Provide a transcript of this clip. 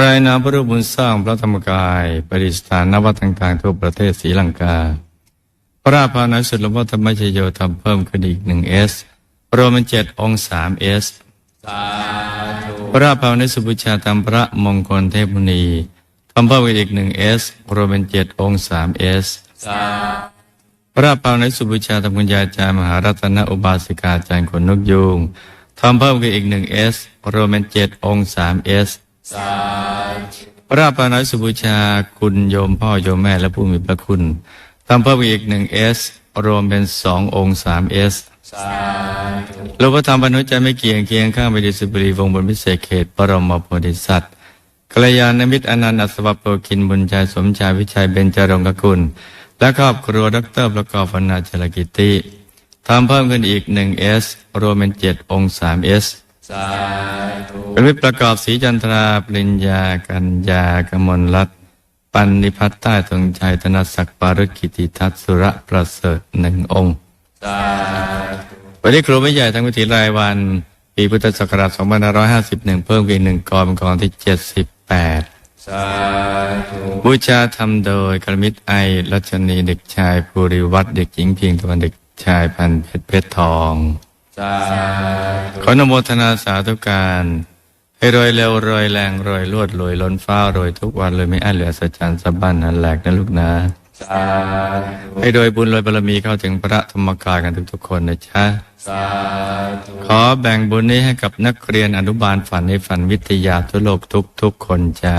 รายนามพระรูปบุญสร้างพระธรรมกายประดิษฐานนวัดต่างๆทั่วประเทศศรีลังกา พระราพาน้อยสุดหลวงพ่อธรรมชโยทำเพิ่มขึ้นอีกหนึ่งเอสรวมเป็นเจ็ดองสามเอสพระราพาน้อยสุบูชาธรรมพระมงคลเทพมุนีทำเพิ่มอีกหนึ่งเอสรวมเป็นเจ็ดองสามเอสพระราพาน้อยสุบูชาธรรมคุณยาจารย์มหารัตนอุบาสิกาจารย์ขนนกยูงทำเพิ่มขึ้นอีกหนึ่งเอสรวมเป็นเจ็ดองสามเอส พระราปาน้อยสุบูชาคุณโยมพ่อโยมแม่และผู้มีพระคุณทำเพิ่มอีกหนึ่งเอสรวมเป็นสององค์สามเอสหลวงพ่อธรรมบรรนุใจไม่เกียงเคียงข้างไปดิสบุรีวงบนพิเศษเขตปรมโพธิสัตว์กัลยาณมิตรอนันต์อัศวโปกินบุญใจสมชายวิชัยเบญจรงกกุล และครอบครัวดรประกอบพนาจรกิติทำเพิ่มขึ้นอีกหนึ่งเอสรวมเป็นเจ็ดองค์สามเอส เป็นวิทย์ประกอบศรีจันทราปริญญา กัญญากมลรัตน์ปันนิพัฒน์ใต้ตรงชัยธนศักดิ์ปารุกิติทัศน์สุระประเสริฐหนึ่งองค์วันนี้ครูไม่ใหญ่ทั้งวิถีรายวัน ปีพุทธศักราช2551 เพิ่มอีกหนึ่งกรเป็นกรที่ 78บูชาทำโดยกรมิตรไอรัชนีเด็กชายภูริวัตรเด็กหญิงเพียงตะวันเด็กชายพันเพชรเพชรทองขออนโมทนาสาธุการ ให้รวยเร็วรวยแรงรวยลวดรวยล้นฟ้ารวยทุกวันเลยไม่อั้นเหลือสัจจันสับบันนันแหลกนะลูกนะให้รวยบุญรวยบารมีเข้าถึงพระธรรมกายกันทุกๆคนนะจ๊ะขอแบ่งบุญนี้ให้กับนักเรียนอนุบาลฝันในฝันวิทยาทั่วโลกทุกๆคนจ้า